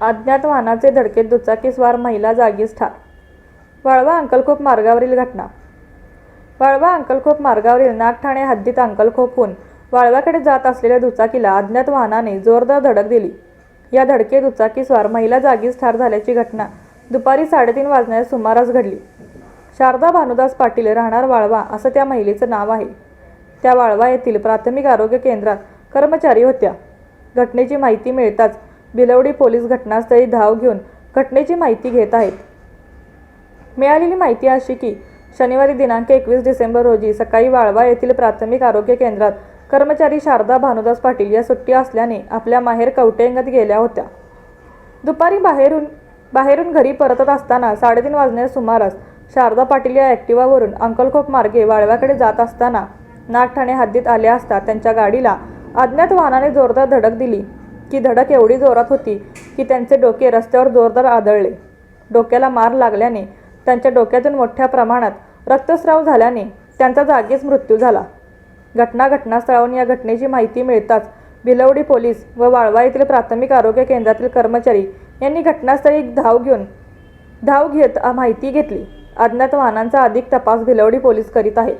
अज्ञात वाहनाचे धडकेत दुचाकीस्वार महिला जागीच ठार. वाळवा अंकलखोप मार्गावरील घटना. वाळवा अंकलखोप मार्गावरील नागठाणे हद्दीत अंकलखोप होऊन वाळव्याकडे जात असलेल्या दुचाकीला अज्ञात वाहनाने जोरदार धडक दिली. या धडकेत दुचाकीस्वार महिला जागीच ठार झाल्याची घटना दुपारी साडेतीन वाजण्याच्या सुमारास घडली. शारदा भानुदास पाटील राहणार वाळवा असं त्या महिलेचं नाव आहे. त्या वाळवा येथील प्राथमिक आरोग्य केंद्रात कर्मचारी होत्या. घटनेची माहिती मिळताच बिलवडी पोलीस घटनास्थळी धाव घेऊन घटनेची माहिती घेत आहेत. मिळालेली माहिती अशी की शनिवारी दिनांक एकवीस डिसेंबर रोजी सकाळी वाळवा येथील प्राथमिक आरोग्य केंद्रात कर्मचारी शारदा भानुदास पाटील या सुट्टी असल्याने आपल्या माहेर कवटेंगत गेल्या होत्या. दुपारी बाहेरून बाहेरून घरी परतत असताना साडेतीन वाजण्याच्या सुमारास शारदा पाटील या ॲक्टिवावरून अंकलखोप मार्गे वाळव्याकडे जात असताना नागठाणे हद्दीत आले असता त्यांच्या गाडीला अज्ञात वाहनाने जोरदार धडक दिली. की धडक एवढी जोरात होती की त्यांचे डोके रस्त्यावर जोरदार आदळले. डोक्याला मार लागल्याने त्यांच्या डोक्यातून मोठ्या प्रमाणात रक्तस्राव झाल्याने त्यांचा जागीच मृत्यू झाला. घटना घटनास्थळावरून या घटनेची माहिती मिळताच भिलवडी पोलीस व वाळवा येथील प्राथमिक आरोग्य केंद्रातील कर्मचारी यांनी घटनास्थळी धाव घेऊन धाव घेत माहिती घेतली. अज्ञात वाहनांचा अधिक तपास भिलवडी पोलीस करीत आहेत.